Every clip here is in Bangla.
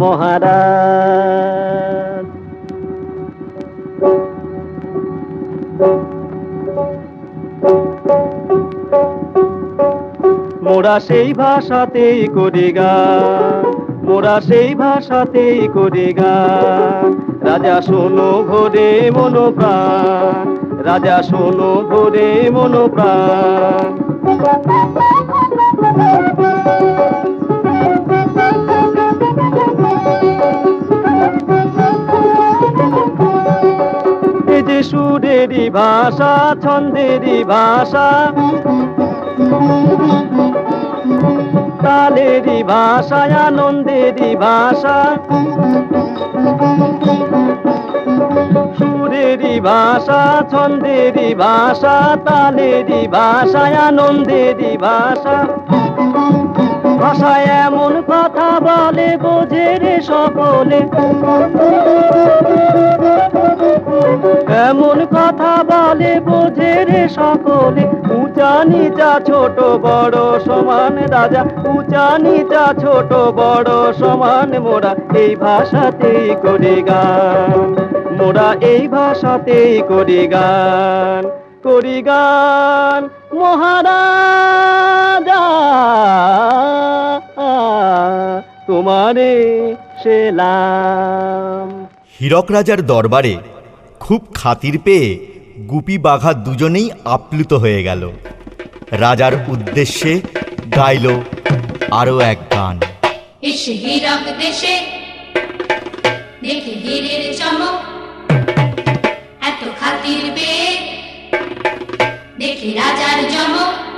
মহারাজ। মোরা সেই ভাষাতেই করি গান মোরা সেই ভাষাতেই করি গান রাজা শোনো ভোরে মনো রাজা শোনো ভোরে মনো প্রাণ সুরেরই ভাষা ছন্দেরই ভাষা। তালেরই ভাষা আনন্দেরই ভাষা। সুরেরই ভাষা ছন্দেরই ভাষা তালেরই ভাষা আনন্দেরই ভাষা। ভাষায় এমন কথা বলে, বোঝে রে সকলে। এমন কথা বলে বোঝে রে সকলে। উঁচা নিচা ছোট বড় সমান রাজা। উঁচা নিচা ছোট বড় সমান মোরা। এই ভাষাতেই করি গান। মোরা এই ভাষাতেই করি গান। করি গান, মহারাজা। তোমারে সেলাম। হীরক রাজার দরবারে খুব খাতির পেয়ে গুপি বাঘা দুজনেই আপ্লুত হয়ে গেল। রাজার উদ্দেশ্যে গাইল আরও এক গান। এসে দেখে রাজার জমক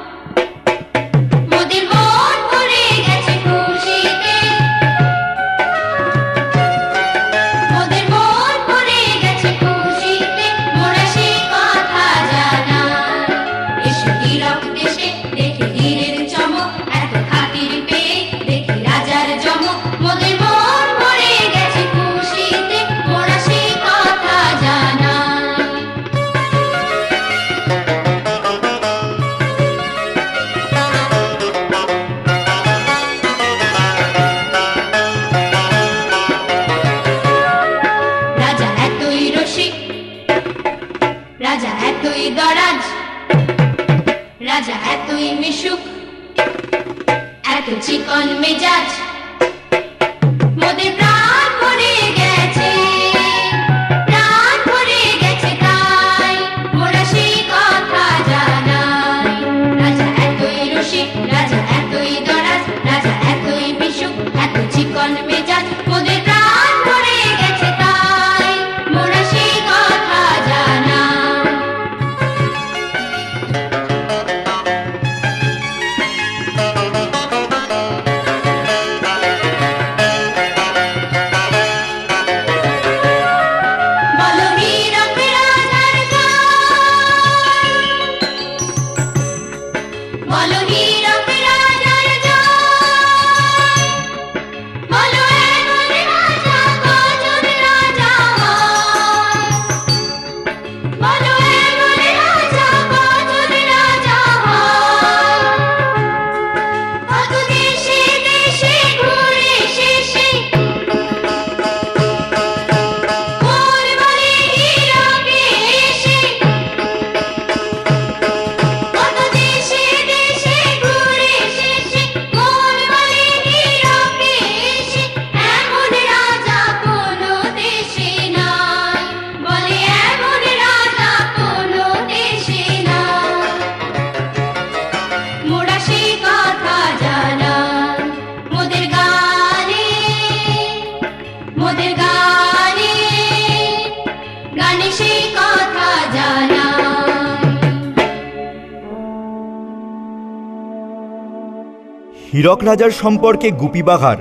হীরক রাজার সম্পর্কে গুপি বাঘার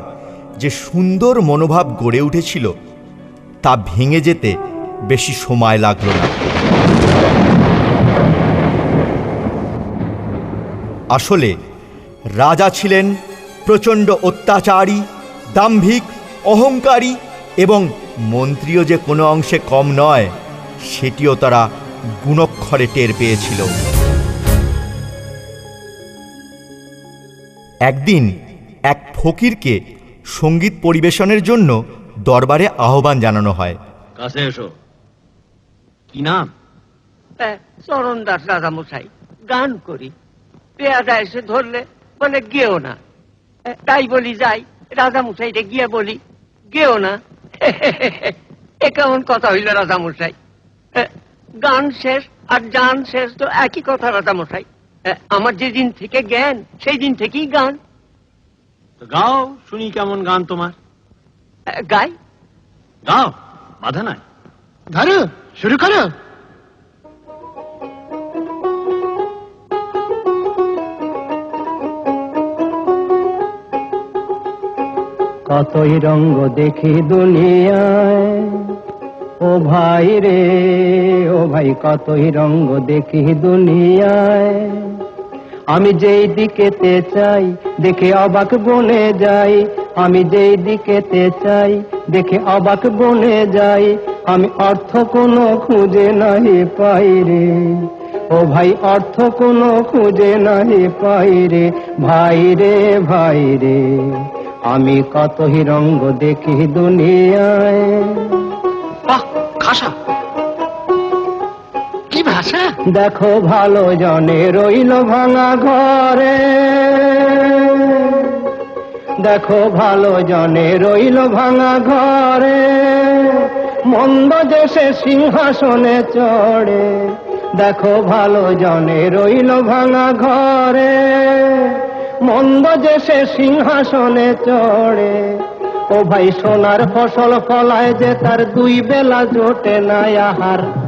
যে সুন্দর মনোভাব গড়ে উঠেছিল, তা ভেঙে যেতে বেশি সময় লাগল না। আসলে রাজা ছিলেন প্রচণ্ড অত্যাচারী, দাম্ভিক, অহংকারী এবং মন্ত্রীও যে কোনো অংশে কম নয় সেটিও তারা গুণক্ষরে টের পেয়েছিল। একদিন এক ফকিরকে সংগীত পরিবেশনের জন্য দরবারে আহ্বান জানানো হয়। কাছে এসো। কি নাম? চরণ দাস রাজামশাই গান করি। পেয়াদা এসে ধরলে বলে গেও না। তাই বলি যাই রাজামশাইটা গিয়ে বলি গেও না। এ কেমন কথা হইল রাজামশাই। গান শেষ আর গান শেষ তো একই কথা রাজামশাই। মশাই আমার যেদিন থেকে জ্ঞান সেই দিন থেকেই গান। গাও শুনি কেমন গান তোমার। গাই। গাও বাধা নাই। ধরো শুরু করো। কতই রঙ্গ দেখি দুনিয়ায়। ও ভাই রে, ও ভাই, কতই রঙ্গ দেখি দুনিয়ায়। আমি যেই দিকেতে চাই, দেখে অবাক বনে যাই। আমি যেই দিকেতে চাই, দেখে অবাক বনে যাই। আমি অর্থ কোনো খুঁজে নাহি পাই রে। ও ভাই, অর্থ কোনো খুঁজে নাহি পাই রে। ভাই রে ভাই রে। আমি কত হিরঙ্গ দেখি দুনিয়ায়। বাহ খাসা। কি ভাষা? দেখো ভালো জনে রইল ভাঙা ঘরে। দেখো ভালো জনে রইল ভাঙা ঘরে। মন্দ দেশে সিংহাসনে চড়ে। দেখো ভালো জনে রইল ভাঙা ঘরে। মন্দ দেশে সিংহাসনে চড়ে। ও ভাই, সোনার ফসল ফলায় যে তার দুই বেলা জোটে না আহার।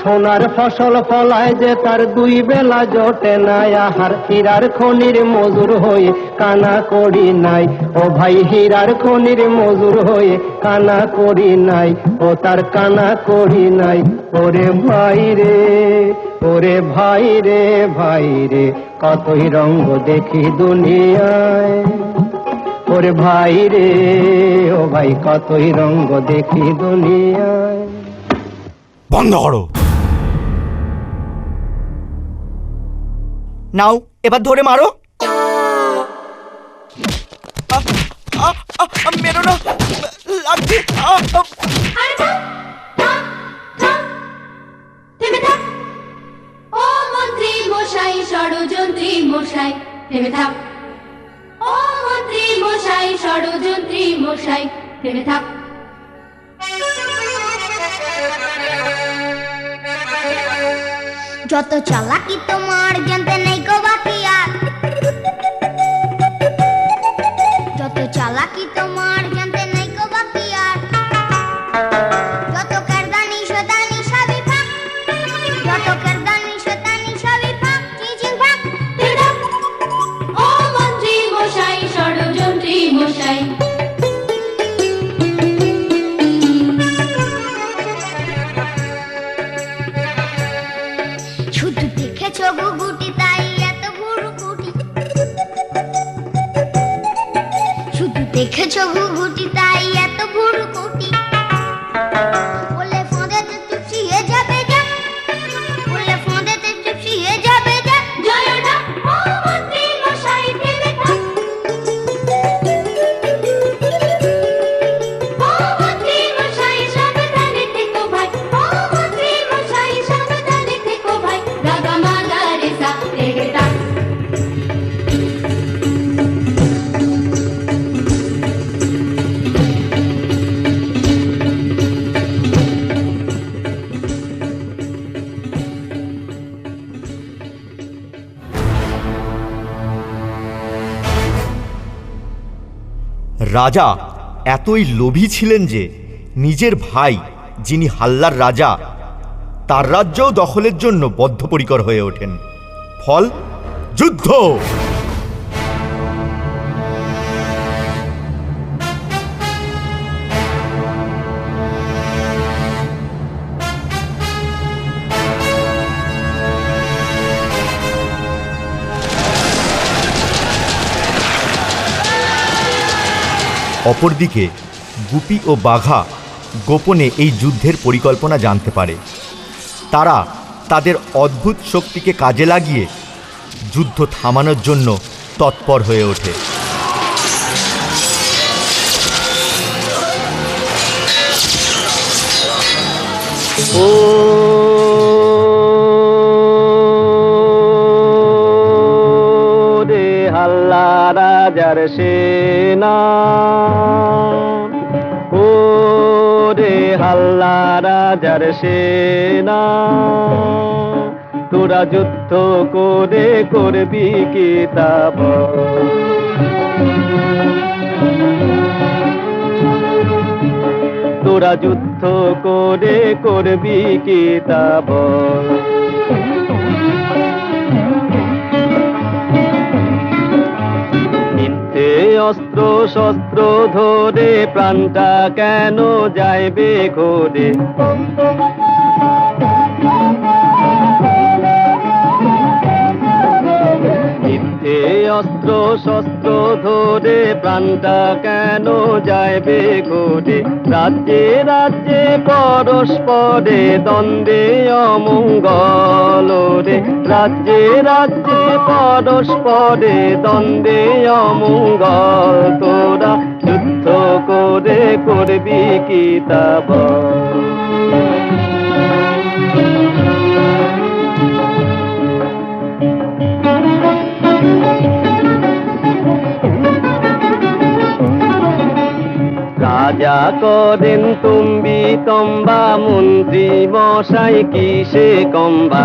সোনার ফসল ফলায় যে তার দুই বেলা জোটে নাই, আহার হীরার খনির মজুর হয়ে কানা করি নাই। ও ভাই হীরার খনির মজুর হয়ে কানা করি নাই, ও তার কানা করি নাই। ওরে ভাই রে, ওরে ভাই রে ভাই রে, কতই রঙ্গ দেখি দুনিয়ায়। ওরে ভাই রে, ও ভাই, কতই রঙ্গ দেখি দুনিয়ায়। বন্ধ করো। নাও এবার ধরে মারো থাম, থাক। যত চালাকি তোমার জানতে যত চালাকি তোমার জানতে দেখেছ ঘুঘুটি তাই এত ভুরুকুটি। বলে রাজা এতই লোভী ছিলেন যে নিজের ভাই, যিনি হাল্লার রাজা, তার রাজ্যও দখলের জন্য বদ্ধপরিকর হয়ে ওঠেন। ফল, যুদ্ধ! অপরদিকে গুপি ও বাঘা গোপনে এই যুদ্ধের পরিকল্পনা জানতে পারে। তারা তাদের অদ্ভুত শক্তিকে কাজে লাগিয়ে যুদ্ধ থামানোর জন্য তৎপর হয়ে ওঠে। ও রে হাল্লা সেনা ও রে হাল্লা রাজার সেনা, তোরা যুদ্ধ করে করবি কি তা তোরা যুদ্ধ করে করবি কি তা অস্ত্র শস্ত্র ধরে প্রাণটা কেন যাইবে ঘোরে শস্ত্র ধরে প্রাণটা কেন যাইবে ঘোরে রাজ্যে রাজ্যে পরস্পরে দ্বন্দ্বে অমঙ্গল রে রাজ্যে রাজ্যে পরস্পরে দ্বন্দ্বে অমঙ্গল তোরা যুদ্ধ করে করবি কি তা রাজা করেন তুমি তম্বা মন্ত্রী মশাই কিসে কম্বা?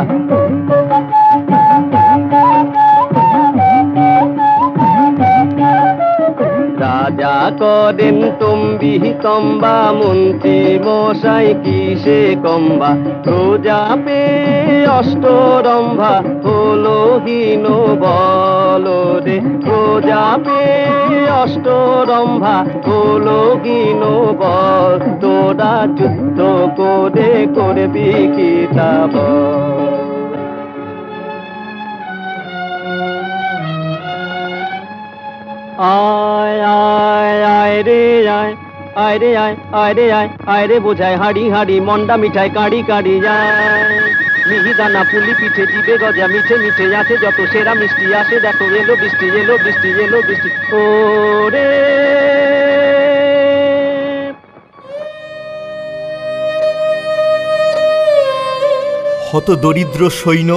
করেন তুমি তম্বা মন্ত্রী মশাই কিসে কম্বা? প্রজা পে অষ্টরম্ভা হলো হীন বল রে। প্রজা পে অষ্টরম্ভা হলো হীন বল। তোরা যুদ্ধ করে করবি কি বল? আয়। আয় রে আয় আয় রে আয় আয় রে আয় আয় রে বোঝায় হাড়ি হাড়ি, মন্ডা মিঠাই, কাড়ি কাড়ি যায়। মিহিদানা পুলি পিঠে জিবে গজা, মিঠে মিঠে আছে যত সেরা মিষ্টি আসে দেখো, এলো বৃষ্টি এলো বৃষ্টি এলো বৃষ্টি। ও রে। হত দরিদ্র সৈন্য,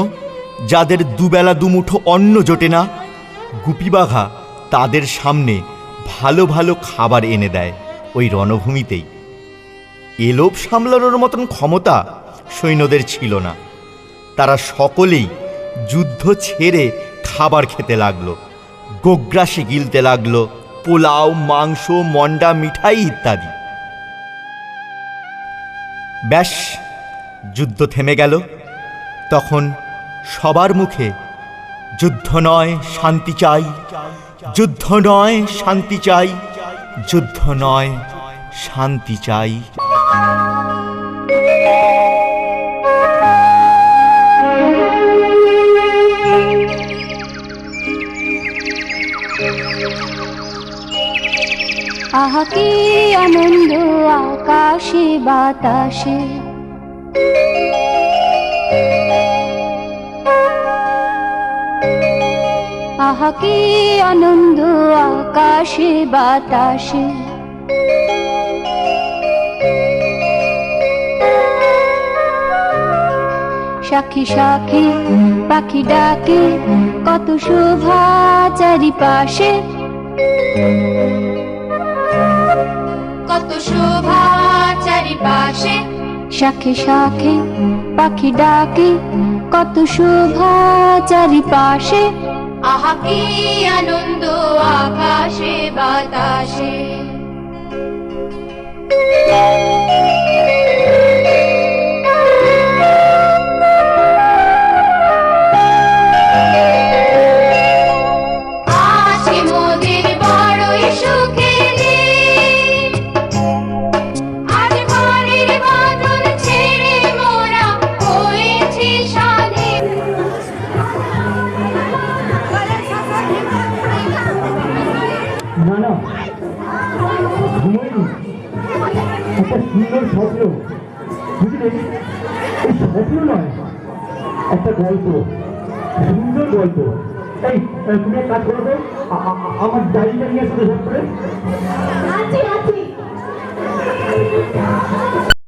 যাদের দুবেলা দুমুঠো অন্ন জোটে না, গুপিবাঘা তাদের সামনে ভালো ভালো খাবার এনে দেয় ওই রণভূমিতেই। এলোপ সামলানোর মতন ক্ষমতা সৈন্যদের ছিল না। তারা সকলেই যুদ্ধ ছেড়ে খাবার খেতে লাগল, গোগ্রাসে গিলতে লাগল, পোলাও, মাংস, মন্ডা, মিঠাই ইত্যাদি। ব্যাস, যুদ্ধ থেমে গেল। তখন সবার মুখে যুদ্ধ নয়, শান্তি চাই। যুদ্ধ নয় শান্তি চাই। যুদ্ধ নয় শান্তি চাই। আহা কি আনন্দ আকাশে বাতাসে। আহা, কি আনন্দ আকাশে, বাতাসে। সাক্ষী সাক্ষী, পাখি ডাকে, কত শোভা চারিপাশে। কত শোভা চারিপাশে। শাখে শাখে পাখি ডাকে, কত শোভা চারিপাশে। আহা কি আনন্দ আকাশে বাতাসে। আমার স্বপ্ন বুঝলেন এই স্বপ্ন নয়, একটা গল্প, সুন্দর গল্প। এই তুমি এক কাজ করো আমার ডায়েরিটা নিয়ে আসতে করে।